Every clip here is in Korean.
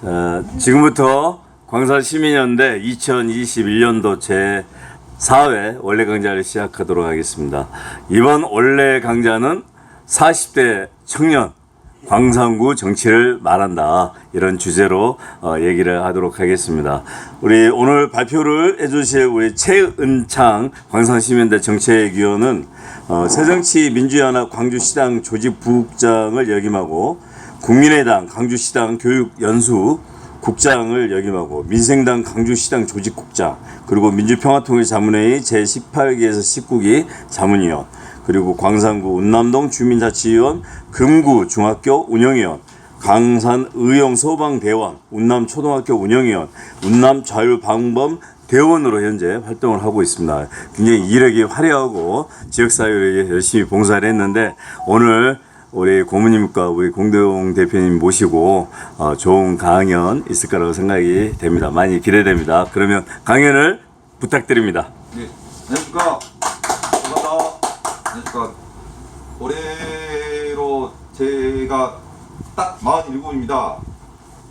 자, 지금부터 광산 시민연대 2021년도 제 4회 원래 강좌를 시작하도록 하겠습니다. 이번 원래 강좌는 40대 청년 광산구 정치를 말한다 이런 주제로 어, 얘기를 하도록 하겠습니다. 우리 오늘 발표를 해주실 우리 최은창 광산시민대 정책위원은 어, 새정치 민주연합 광주시당 조직부국장을 역임하고 국민의당 강주시당 교육연수 국장을 역임하고 민생당 강주시당 조직국장 그리고 민주평화통일자문회의 제18기에서 19기 자문위원 그리고 광산구 운남동 주민자치위원 금구 중학교 운영위원 강산 의용 소방대원 운남 초등학교 운영위원 운남 자율방범 대원으로 현재 활동을 하고 있습니다. 굉장히 이력이 화려하고 지역사회에 열심히 봉사를 했는데 오늘 우리 고모님과 우리 공대용 대표님 모시고 어, 좋은 강연 있을 거라고 생각이 됩니다. 많이 기대됩니다. 그러면 강연을 부탁드립니다. 네, 안녕하십니까. 반갑습니다. 안녕하십니까. 올해로 제가 딱 47입니다.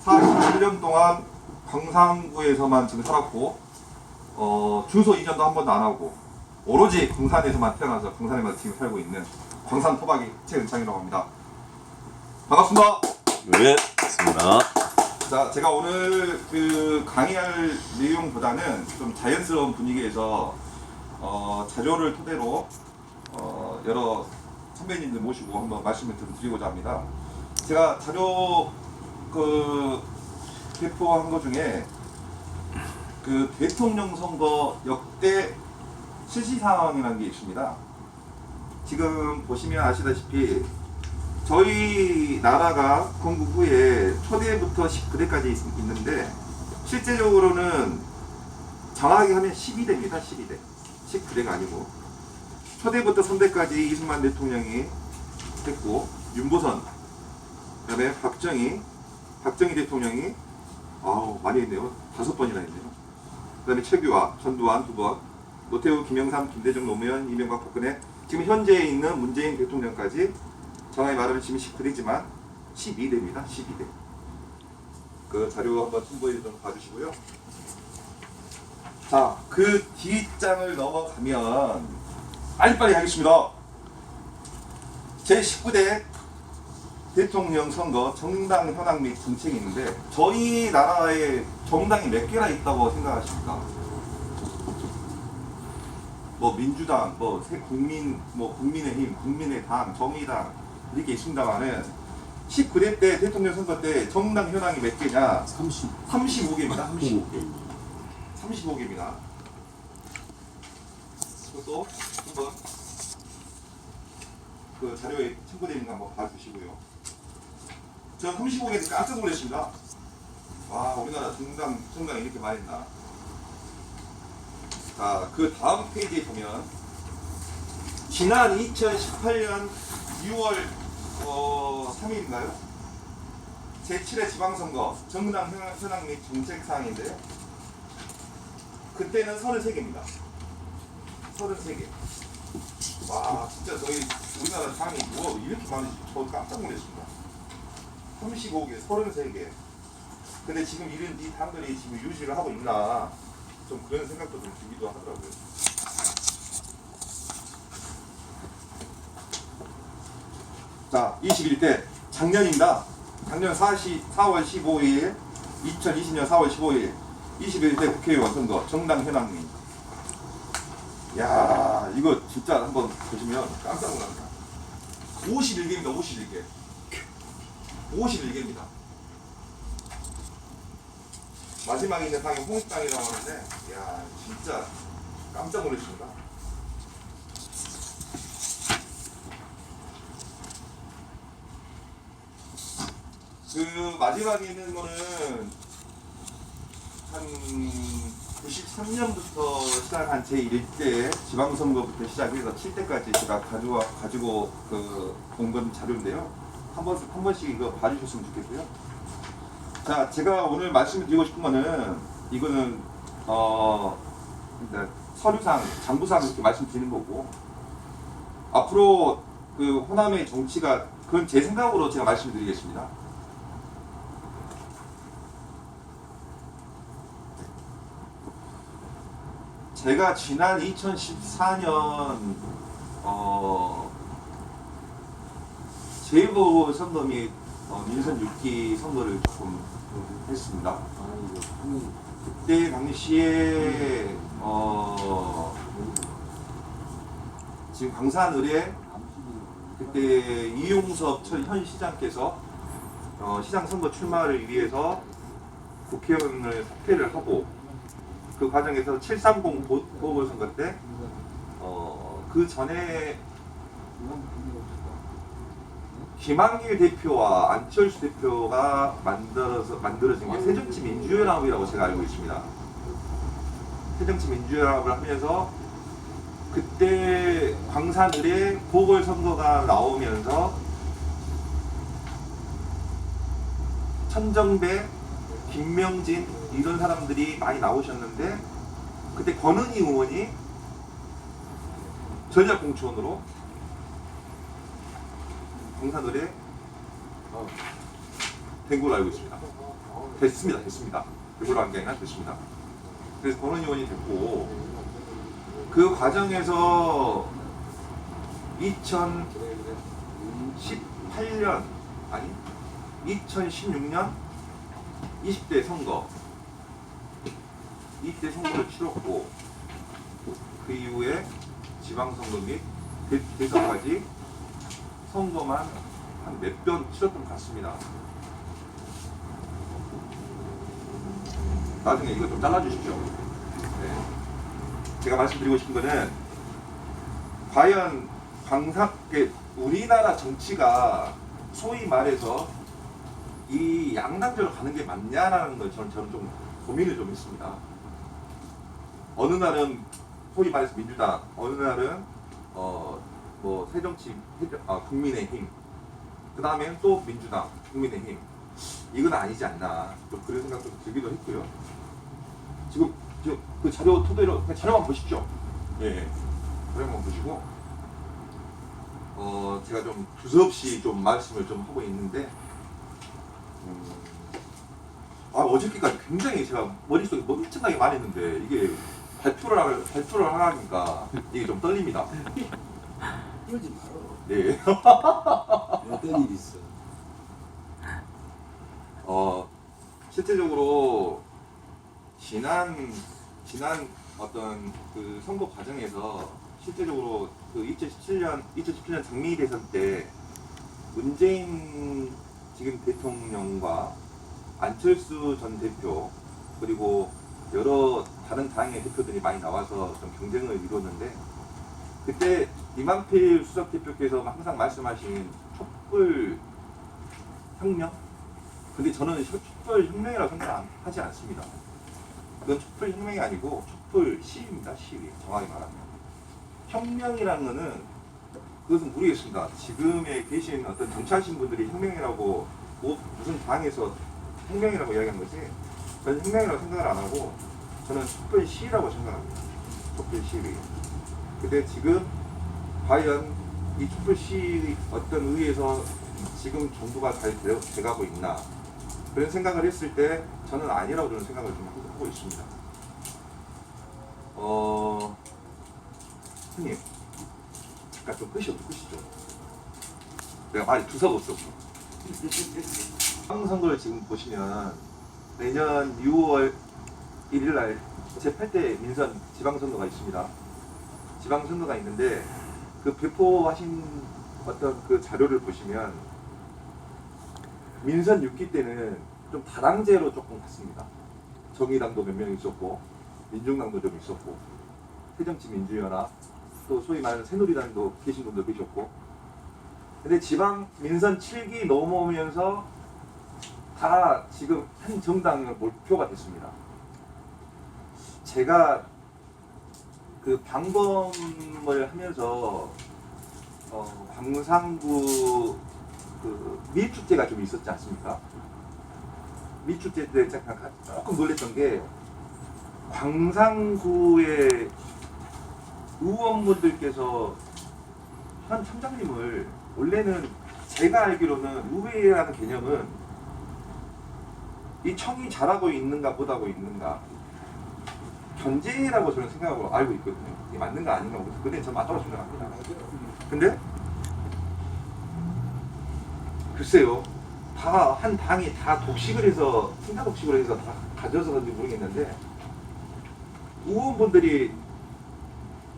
47년 동안 광산구에서만 지금 살았고, 어, 주소 이전도 한 번도 안 하고, 오로지 광산에서만 태어나서 광산에만 지금 살고 있는 광산 토박이 최은창이라고 합니다. 반갑습니다. 네, 좋습니다. 자, 제가 오늘 그 강의할 내용보다는 좀 자연스러운 분위기에서 어, 자료를 토대로 어, 여러 선배님들 모시고 한번 말씀을 좀 드리고자 합니다. 제가 자료 그 배포한 것 중에 그 대통령 선거 역대 실시 상황이라는 게 있습니다. 지금 보시면 아시다시피 저희 나라가 건국 후에 초대부터 19대까지 있는데 실제적으로는 정확하게 하면 12대입니다. 12대. 19대가 아니고 초대부터 3대까지 이승만 대통령이 했고 윤보선 그다음에 박정희 박정희 대통령이 아우 많이 했네요. 다섯 번이나 했네요. 그다음에 최규화, 전두환 두 번, 노태우, 김영삼, 김대중, 노무현, 이명박, 박근혜 지금 현재에 있는 문재인 대통령까지 정확히 말하면 지금 19대지만 12대입니다. 12대. 그 자료 한번 첨부해 좀 봐주시고요. 자, 그 뒷장을 넘어가면 빨리빨리 하겠습니다. 제19대 대통령 선거 정당 현황 및 정책이 있는데 저희 나라에 정당이 몇 개나 있다고 생각하십니까? 뭐 민주당, 뭐 새 국민, 뭐 국민의힘, 국민의당, 정의당 이렇게 있습니다만은 19대 때 대통령 선거 때 정당 현황이 몇 개냐? 30. 35개입니다. 35개. 35개입니다. 그것도 한번 그 자료에 첨부되어 있는 거 한번 봐주시고요. 저 35개에서 깜짝 놀랐습니다. 와 우리나라 정당 정당 이렇게 많이 있나? 자, 그 다음 페이지에 보면 지난 2018년 6월 어, 3일인가요? 제7회 지방선거 정당 현황, 및 정책 사항인데요. 그때는 33개입니다. 33개. 와, 진짜 저희 우리나라 당이 뭐 이렇게 많은지 저 깜짝 놀랐습니다. 35개, 33개. 근데 지금 이런 이 당들이 지금 유지를 하고 있나 좀 그런 생각도 좀 들기도 하더라고요. 자, 21대 작년입니다. 작년 4, 4월 15일, 2020년 4월 15일 21대 국회의원 선거 정당 현황입니다. 야, 이거 진짜 한번 보시면 깜짝 놀랍니다. 51개입니다. 51개. 51개입니다. 마지막에 있는 당이 홍익당이라고 하는데, 야 진짜 깜짝 놀랐습니다. 그 마지막에 있는 거는 한 93년부터 시작한 제 1대 지방선거부터 시작해서 7대까지 제가 가지고 가지고 그본건 자료인데요. 한번한 번씩 이거 봐주셨으면 좋겠고요. 자, 제가 오늘 말씀드리고 싶은 거는 이거는 어 네, 서류상 장부상 이렇게 말씀드리는 거고 앞으로 그 호남의 정치가 그건 제 생각으로 제가 말씀드리겠습니다. 제가 지난 2014년 어 제일보 선거및 어, 민선 6기 선거를 조금 했습니다. 그때 당시에 어 지금 광산을에 그때 이용섭 전- 현 시장께서 어, 시장 선거 출마를 위해서 국회의원을 사퇴를 하고 그 과정에서 730 보- 보궐선거 때 어, 그 전에 김한길 대표와 안철수 대표가 만들어서 만들어진 게 새정치 민주연합이라고 제가 알고 있습니다. 새정치 민주연합을 하면서 그때 광산을에 보궐선거가 나오면서 천정배, 김명진 이런 사람들이 많이 나오셨는데 그때 권은희 의원이 전략공천으로 광산을에 어, 된 걸로 알고 있습니다. 됐습니다. 됐습니다. 이걸로 한게 아니라 됐습니다. 그래서 의원이 됐고 그 과정에서 2018년 아니 2016년 20대 선거 이때 선거를 치렀고 그 이후에 지방선거 및 대- 대선까지 선거만 한 몇 번 치렀던 것 같습니다. 나중에 이거 좀 잘라주십시오. 네. 제가 말씀드리고 싶은 거는 과연 이게 우리나라 정치가 소위 말해서 이 양당제로 가는 게 맞냐라는 걸 저는, 저는 좀 고민을 좀 했습니다. 어느 날은 소위 말해서 민주당, 어느 날은 어 뭐 새정치, 새정- 아, 국민의힘, 그 다음엔 또 민주당, 국민의힘. 이건 아니지 않나. 좀 그런 생각도 들기도 했고요. 지금 저, 그 자료 토대로 자료만 보십시오. 예. 자료만 보시고 어 제가 좀 두서없이 좀 말씀을 좀 하고 있는데 음, 아 어저께까지 굉장히 제가 머릿속에 멍청하게 많이 했는데 이게 발표를 하, 발표를 하니까 이게 좀 떨립니다. 그러지 말어. 네. 어떤 일 있어? 어 실제적으로 지난 지난 어떤 그 선거 과정에서 실제적으로 그 2017년 2017년 장미 대선 때 문재인 지금 대통령과 안철수 전 대표 그리고 여러 다른 당의 대표들이 많이 나와서 좀 경쟁을 이뤘는데 그때 이만필 수석 대표께서 항상 말씀하신 촛불 혁명 근데 저는 촛불 혁명이라고 생각 안- 하지 않습니다. 그건 촛불 혁명이 아니고 촛불 시위입니다. 시위. 정확히 말하면. 혁명이라는 거는 그것은 모르겠습니다. 지금에 계신 어떤 정치하신 분들이 혁명이라고 뭐 무슨 당에서 혁명이라고 이야기한 거지 저는 혁명이라고 생각을 안 하고 저는 촛불 시위라고 생각합니다. 촛불 시위. 근데 지금 과연 이 촛불 시위 어떤 의회에서 지금 정부가 잘 돼- 돼가고 있나 그런 생각을 했을 때 저는 아니라고 저는 생각을 좀 하고 있습니다. 어, 형님 잠깐 좀 끄시죠, 끄시죠. 내가 말이 두서가 없어. 선거를 지금 보시면 내년 6월 1일 날 제8대 민선 지방선거가 있습니다. 지방선거가 있는데 그 배포하신 어떤 그 자료를 보시면 민선 6기 때는 좀 다당제로 조금 갔습니다. 정의당도 몇 명 있었고 민중당도 좀 있었고 새정치 민주연합 또 소위 말하는 새누리당도 계신 분도 계셨고 근데 지방 민선 7기 넘어오면서 다 지금 한 정당의 몰표가 됐습니다. 제가 그 방범을 하면서 어, 광산구 그 밀축제가 좀 있었지 않습니까? 밀축제 때 잠깐 가- 조금 놀랬던 게 광산구의 의원분들께서 현 청장님을 원래는 제가 알기로는 의회라는 개념은 이 청이 잘하고 있는가 못하고 있는가 견제라고 저는 생각하고 알고 있거든요. 이게 맞는가 아닌가 모르겠어요. 근데 전 맞다고 생각합니다. 근데 글쎄요. 다한 당이 다 독식을 해서 신사 독식을 해서 다 가져서 그런지 모르겠는데 의원분들이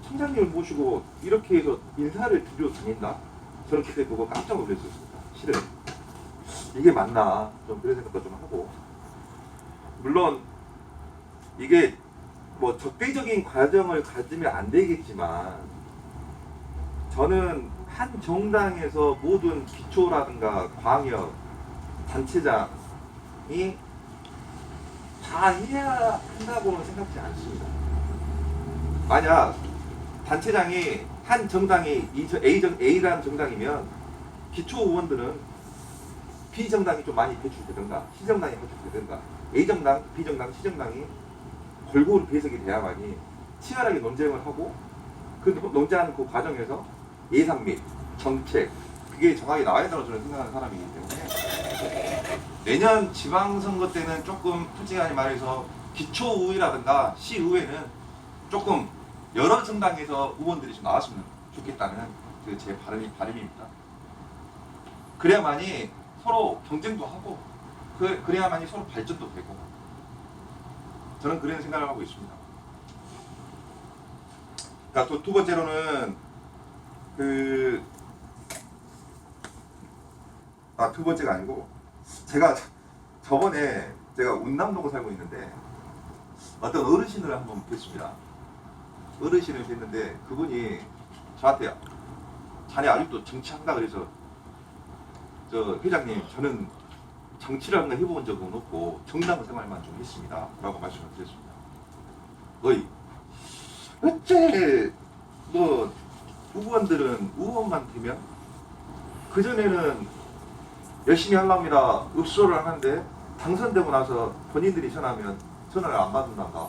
청장님을 모시고 이렇게 해서 인사를 드려 다닌다? 저는 그때 그거 깜짝 놀랐었습니다. 실은 이게 맞나 좀 그런 생각도 좀 하고 물론 이게 뭐 적대적인 과정을 가지면 안 되겠지만 저는 한 정당에서 모든 기초라든가 광역 단체장이 다 해야 한다고는 생각지 않습니다. 만약 단체장이 한 정당이 이 저- A 정 A라는 정당이면 기초 의원들은 B 정당이 좀 많이 배출되든가 C 정당이 배출되든가 A 정당, B 정당, C 정당이 골고루 배석이 돼야만이 치열하게 논쟁을 하고 그 논쟁하는 그 과정에서 예산 및 정책 그게 정확히 나와야 된다고 저는 생각하는 사람이기 때문에 내년 지방선거 때는 조금 솔직하게 말해서 기초의회라든가 시의회는 조금 여러 정당에서 의원들이 좀 나왔으면 좋겠다는 그제 바람이 바람입니다. 그래야만이 서로 경쟁도 하고 그 그래야만이 서로 발전도 되고 저는 그런 생각을 하고 있습니다. 자, 또두 번째로는 그 아, 두 번째가 아니고 제가 저번에 제가 운남동에 살고 있는데 어떤 어르신을 한번 뵀습니다. 어르신을 뵀는데 그분이 저한테 자네 아직도 정치한다 그래서 저 회장님 저는 정치라는 걸 해본 적은 없고 정당 생활만 좀 했습니다. 라고 말씀을 드렸습니다. 어이 어째 뭐 의원들은 의원만 되면 그전에는 열심히 하려합니다 읍소를 하는데 당선되고 나서 본인들이 전화하면 전화를 안 받는단다.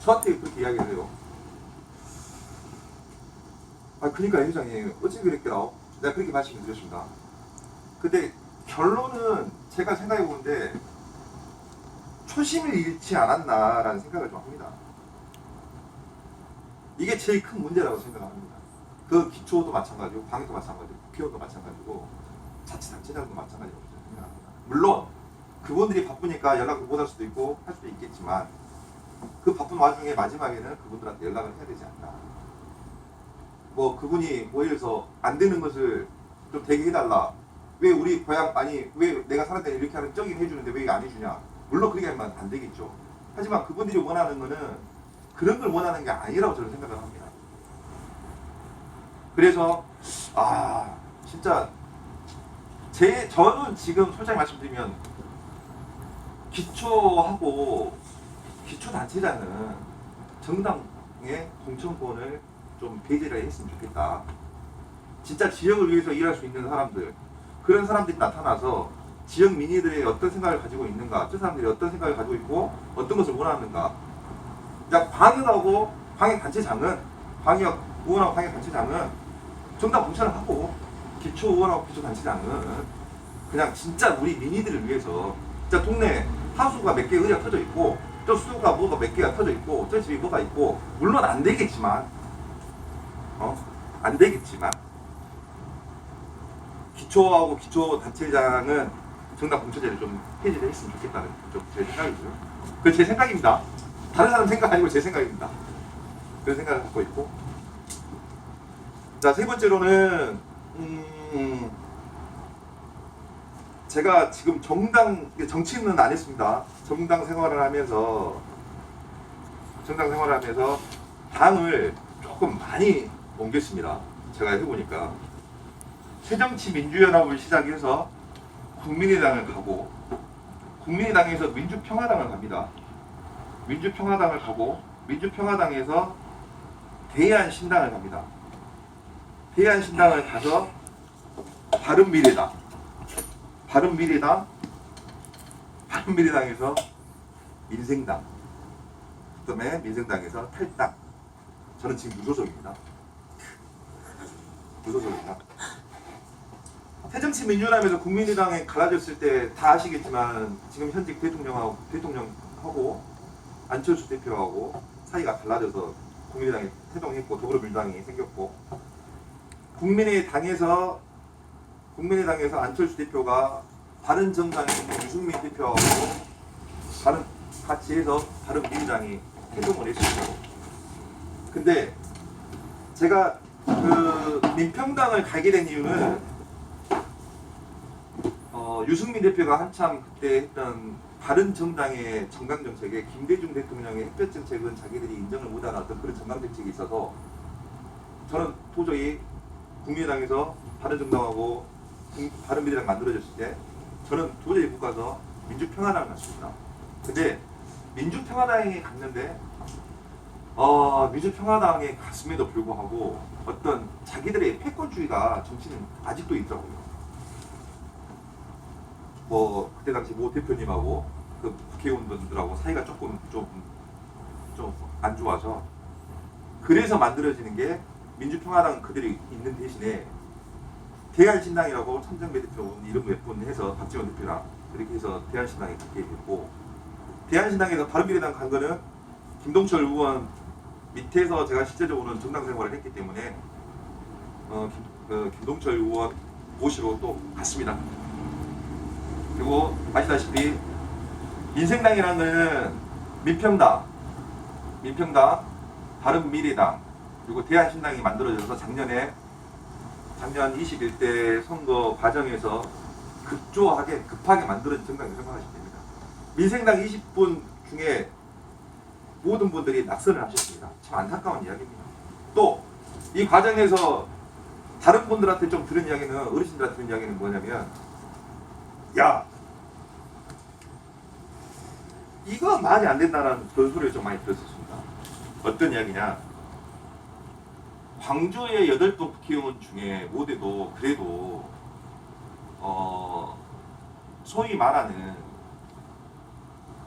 저한테 그렇게 이야기를 해요. 아, 그러니까 회장님, 어찌 그랬더라? 내가 그렇게 말씀을 드렸습니다. 근데 결론은 제가 생각해 보는데 초심을 잃지 않았나라는 생각을 좀 합니다. 이게 제일 큰 문제라고 생각합니다. 그 기초도 마찬가지고, 방역도 마찬가지고, 국회의원도 마찬가지고, 자치단체장도 마찬가지라고 생각합니다. 물론 그분들이 바쁘니까 연락을 못 할 수도 있고 할 수도 있겠지만 그 바쁜 와중에 마지막에는 그분들한테 연락을 해야 되지 않나. 뭐 그분이 뭐 예를 들어서 안 되는 것을 좀 되게 해달라. 왜 우리 고향 아니 왜 내가 데는 이렇게 하는 저긴 해주는데 왜 안 해주냐? 물론 그렇게 하면 안 되겠죠. 하지만 그분들이 원하는 거는 그런 걸 원하는 게 아니라고 저는 생각을 합니다. 그래서 아 진짜 제 저는 지금 솔직히 말씀드리면 기초하고 기초 단체장은 정당의 공천권을 좀 배제를 했으면 좋겠다. 진짜 지역을 위해서 일할 수 있는 사람들 그런 사람들이 나타나서 지역 민의들의 어떤 생각을 가지고 있는가, 저 사람들이 어떤 생각을 가지고 있고 어떤 것을 원하는가. 자 방역하고 방역 단체장은 방역 의원하고 방역 단체장은 정당 공천을 하고 기초 의원하고 기초 단체장은 그냥 진짜 우리 민의들을 위해서 진짜 동네 하수가 몇 개 의자 터져 있고 저 수도가 뭐가 몇 개가 터져 있고 저 집이 뭐가 있고 물론 안 되겠지만 어? 안 되겠지만 기초하고 기초 단체장은 정당 공천제를 좀 폐지를 했으면 좋겠다는 좀제 생각이고요. 그제 생각입니다. 다른 사람 생각 아니고 제 생각입니다. 그런 생각을 갖고 있고 자 세 번째로는 음, 제가 지금 정당 정치는 안 했습니다. 정당 생활을 하면서 정당 생활을 하면서 당을 조금 많이 옮겼습니다. 제가 해보니까 새정치 민주연합을 시작해서 국민의당을 가고 국민의당에서 민주평화당을 갑니다. 민주평화당을 가고 민주평화당에서 대한신당을 갑니다. 대한신당을 가서 바른미래당 바른미래당 바른미래당에서 민생당 그 다음에 민생당에서 탈당 저는 지금 무소속입니다 무소속입니다 새정치 민주연합에서 국민의당에 갈라졌을 때 다 아시겠지만 지금 현직 대통령하고 대통령하고 안철수 대표하고 사이가 달라져서 국민의당이 태동했고 더불어민주당이 생겼고 국민의당에서 국민의당에서 안철수 대표가 정당에 있는 유승민 대표하고 다른 같이 해서 다른 민주당이 태동을 했었고 근데 제가 그 민평당을 가게 된 이유는 어, 유승민 대표가 한참 그때 했던 다른 정당의 정강 정책에 김대중 대통령의 햇볕 정책은 자기들이 인정을 못하는 어떤 그런 정강 정책이 있어서 저는 도저히 국민의당에서 다른 정당하고 국- 다른 미래당 만들어졌을 때 저는 도저히 못 가서 민주평화당을 갔습니다. 근데 민주평화당에 갔는데 어, 민주평화당에 갔음에도 불구하고 어떤 자기들의 패권주의가 정치는 아직도 있더라고요. 뭐 그때 당시 모 대표님하고 그 국회의원분들하고 사이가 조금 좀좀 안 좋아서 그래서 만들어지는 게 민주평화당 그들이 있는 대신에 대한신당이라고 천정배 대표 이름 몇분 해서 박지원 대표랑 그렇게 해서 대한신당에 갖게 됐고 대한신당에서 바른미래당 간 거는 김동철 의원 밑에서 제가 실제적으로는 정당 생활을 했기 때문에 어, 김, 그 김동철 의원 모시러 또 갔습니다. 그리고 아시다시피 민생당이라는 민평당, 민평당, 바른미래당 그리고 대한신당이 만들어져서 작년에 작년 21대 선거 과정에서 급조하게 급하게 만들어진 정당이라고 생각하시면 됩니다. 민생당 20분 중에 모든 분들이 낙선을 하셨습니다. 참 안타까운 이야기입니다. 또 이 과정에서 다른 분들한테 좀 들은 이야기는 어르신들한테 들은 이야기는 뭐냐면 야 이거 말이 안 된다는 그런 소리를 좀 많이 들었었습니다. 어떤 이야기냐 광주의 여덟 분 국회의원 중에 모두도 그래도 어 소위 말하는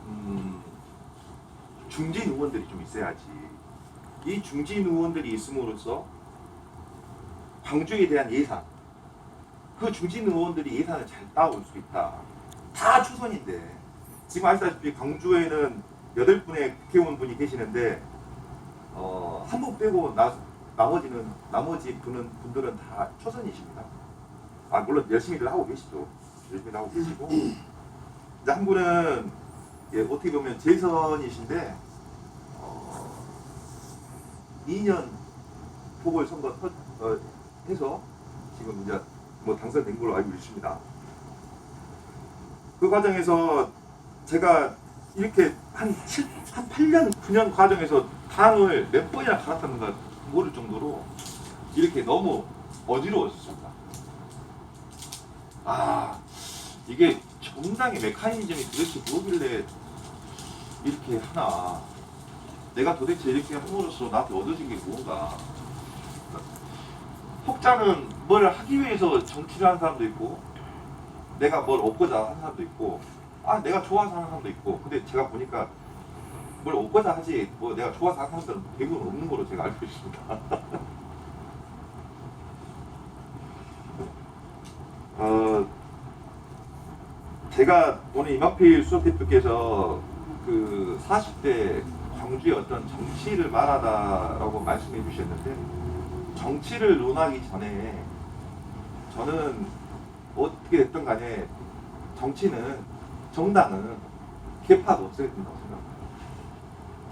음, 중진 의원들이 좀 있어야지. 이 중진 의원들이 있음으로써 광주에 대한 예산, 그 중진 의원들이 예산을 잘 따올 수 있다. 다 초선인데 지금 아시다시피 광주에는 여덟 분의 국회의원 분이 계시는데 어, 한 분 빼고 나, 나머지는 나머지 분은 분들은 다 초선이십니다. 아 물론 열심히들 하고 계시죠. 열심히 하고 계시고 이제 한 분은 예, 어떻게 보면 재선이신데 어, 2년 보궐선거 터, 어, 해서 지금 이제 뭐 당선된 걸로 알고 있습니다. 그 과정에서 제가 이렇게 한 7, 한 8년, 9년 과정에서 당을 몇 번이나 갈아탔는가 모를 정도로 이렇게 너무 어지러웠습니다. 아, 이게 정당의 메커니즘이 도대체 뭐길래 이렇게 하나. 내가 도대체 이렇게 함으로써 나한테 얻어진 게 뭔가. 혹자는 뭘 하기 위해서 정치를 하는 사람도 있고, 내가 뭘 얻고자 하는 사람도 있고, 아, 내가 좋아서 하는 사람도 있고, 근데 제가 보니까 뭘 얻고자 하지, 뭐 내가 좋아서 하는 사람들은 대부분 없는 걸로 제가 알고 있습니다. 어, 제가 오늘 이마필 수석 대표께서 그 40대 광주의 어떤 정치를 말하다라고 말씀해 주셨는데 정치를 논하기 전에 저는 어떻게 됐든 간에 정치는 정당은 개파가 없어야 된다고 생각합니다.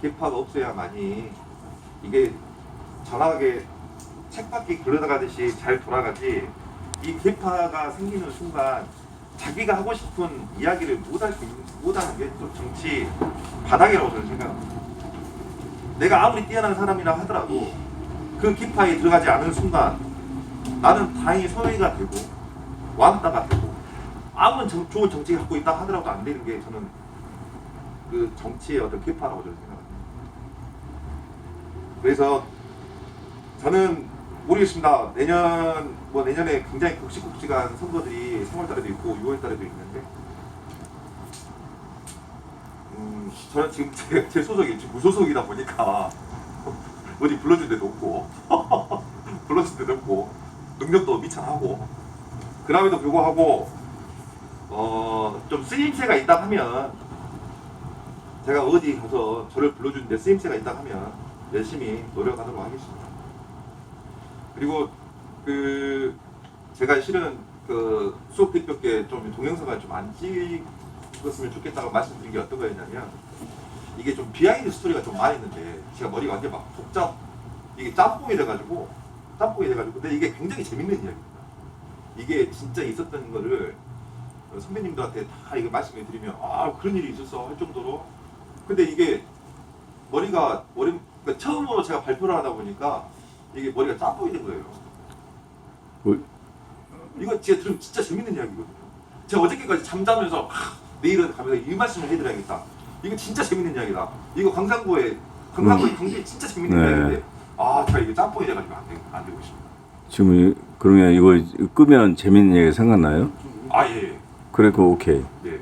개파가 없어야만이 이게 전화하게 책바퀴 굴러가듯이 잘 돌아가지 이 개파가 생기는 순간 자기가 하고 싶은 이야기를 못할 수 못하는 게 또 정치 바닥이라고 저는 생각합니다. 내가 아무리 뛰어난 사람이라 하더라도 그 기파에 들어가지 않은 순간 나는 다행히 소외가 되고 왕따가 되고 아무런 정- 좋은 정치 갖고 있다 하더라도 안 되는 게 저는 그 정치의 어떤 기파라고 저는 생각합니다. 그래서 저는 모르겠습니다. 내년 뭐 내년에 굉장히 굵직굵직한 선거들이 3월달에도 있고 6월달에도 있는데 음, 저는 지금 제, 제 소속이 지금 무소속이다 보니까 어디 불러준 데도 없고 불러준 데도 없고 능력도 미천하고 그럼에도 불구하고 어, 좀 쓰임새가 있다 하면 제가 어디 가서 저를 불러주는데 쓰임새가 있다 하면 열심히 노력하도록 하겠습니다. 그리고 그 제가 실은 그 수업 대표 께 좀 동영상을 좀 안 찍었으면 좋겠다고 말씀드린 게 어떤 거였냐면 이게 좀 비하인드 스토리가 좀 많이 있는데 제가 머리가 완전 막 복잡 이게 짬뽕이 돼가지고 짬뽕이 돼가지고 근데 이게 굉장히 재밌는 이야기입니다. 이게 진짜 있었던 거를 어, 선배님들한테 다 이거 말씀해 드리면 아 그런 일이 있었어 할 정도로 근데 이게 머리가 머리 그러니까 처음으로 제가 발표를 하다 보니까 이게 머리가 짬뽕이 된 거예요. 뭐, 이거 진짜 들으면 진짜 재밌는 이야기거든요. 제가 어저께까지 잠자면서 아, 내일은 가면서 이 말씀을 해드려야겠다. 이거 진짜 재밌는 이야기다. 이거 광산구에 광산구에 경주에 진짜 재밌는 네. 이야기인데 아 제가 이거 짬뽕이 돼가지고 안, 되, 안 되고 있습니다. 지금 이- 그러면 이거 끄면 재밌는 얘기 생각나요? 아 예. 그래 그 오케이. 네.